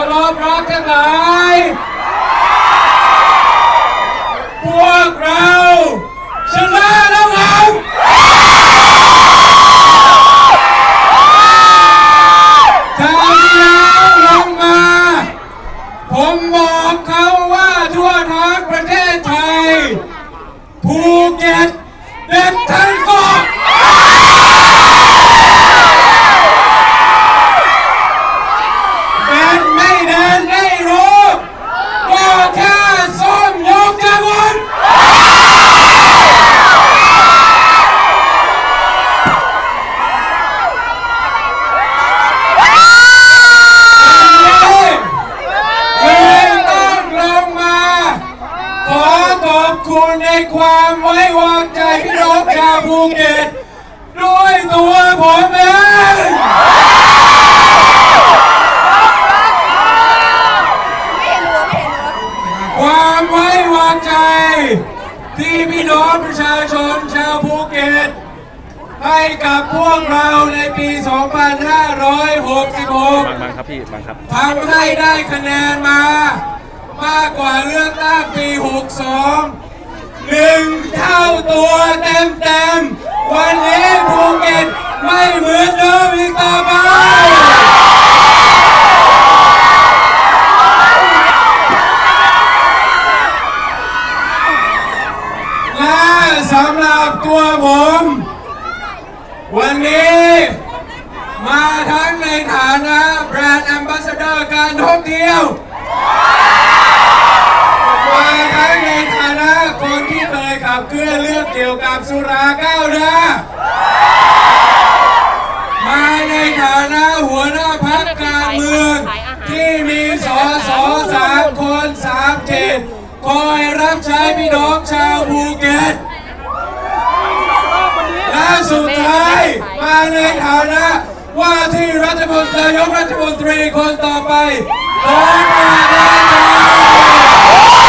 ารพรักทั้งหลาย วางใจพี่น้องชาวภูเก็ตด้วยตัวผมเองไม่เห็นหัวไม่เห็นหัวความไว้วางใจ ที่พี่น้องประชาชนชาวภูเก็ตให้กับพวกเราในปี 2566บางบางครับพี่บางครับ ทำให้ได้คะแนนมามากกว่าเลือกตั้งปี 62 หนึ่งเท่าตัวเต็มเต็มๆวันนี้ภูเก็ตไม่เหมือนเดิมอีกต่อไปและสำหรับตัวผม วันนี้ มาทั้งในฐานะแบรนด์แอมบาสเดอร์การท่องเที่ยว คอยรับใช้พี่น้องชาวภูเก็ตและสุดท้ายมาในฐานะ ว่าที่รัฐมนตรีนายกรัฐมนตรีคนต่อไปของมาแน่นอน